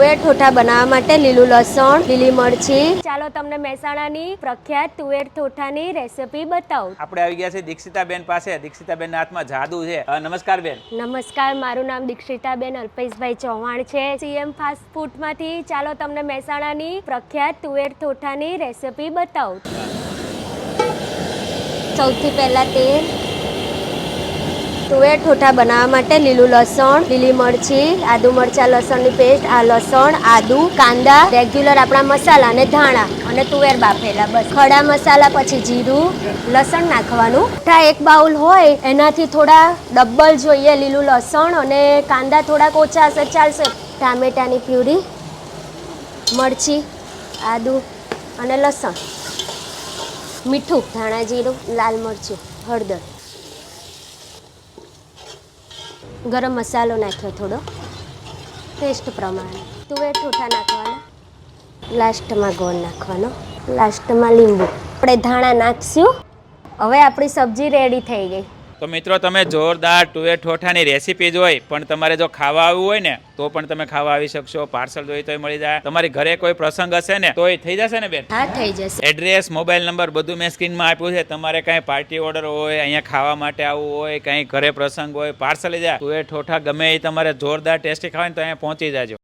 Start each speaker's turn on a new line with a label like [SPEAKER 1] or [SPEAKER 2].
[SPEAKER 1] તુવેર ઠોઠા બનાવવા માટે લીલું લસણ લીલી મરચી. ચાલો તમને મહેસાણાની પ્રખ્યાત તુવેર ઠોઠાની રેસીપી બતાવું.
[SPEAKER 2] આપણે આવી ગયા છે દીક્ષિતાબેન પાસે. દીક્ષિતાબેન હાથમાં જાદુ છે. નમસ્કાર બેન.
[SPEAKER 1] નમસ્કાર મારું નામ દીક્ષિતાબેન અલ્પેશભાઈ ચૌહાણ છે. સીએમ ફાસ્ટ ફૂડમાંથી ચાલો તમને મહેસાણાની પ્રખ્યાત તુવેર ઠોઠાની રેસિપી બતાવું. સૌથી પહેલાં તેલ તુવેર ઠોઠા બનાવવા માટે લીલું લસણ, લીલી મરચી, આદુ મરચા, લસણની પેસ્ટ, આ લસણ, આદુ, કાંદા, રેગ્યુલર આપણા મસાલા અને ધાણા અને તુવેર બાફેલા, બસ. ખડા મસાલા પછી જીરું, લસણ નાખવાનું. ઠા એક બાઉલ હોય, એનાથી થોડા ડબલ જોઈએ, લીલું લસણ અને કાંદા થોડાક ઓછા હશે, ચાલશે. ટામેટાની પ્યુરી, મરચી, આદુ અને લસણ. મીઠું, ધાણા જીરું, લાલ મરચું, હળદર. ગરમ મસાલો નાખ્યો થોડો. ટેસ્ટ પ્રમાણે. તુવેર ઠૂઠા નાખવાના. લાસ્ટમાં ગોળ નાખવાનો. લાસ્ટમાં લીંબુ. આપણે ધાણા નાખશું. હવે આપણી સબ્જી રેડી થઈ ગઈ.
[SPEAKER 2] તો મિત્રો તમે જોરદાર ટુએ ઠોઠાની રેસીપી જોઈ પણ તમારે જો ખાવા આવવું હોય ને તો પણ તમે ખાવા આવી શકશો. પાર્સલ જોઈએ તોય મળી જાય. તમારી ઘરે કોઈ પ્રસંગ હશે ને તોય થઈ જશે ને બેન?
[SPEAKER 1] હા થઈ જશે.
[SPEAKER 2] એડ્રેસ મોબાઈલ નંબર બધું મેં સ્ક્રીનમાં આપ્યું છે. તમારે કાંઈ પાર્ટી ઓર્ડર હોય અહીંયા ખાવા માટે આવવું હોય કાંઈ ઘરે પ્રસંગ હોય પાર્સલ જાય. તુવેર ઠોઠા ગમે એ તમારે જોરદાર ટેસ્ટી ખાવાય ને તો અહીંયા પહોંચી જાજો.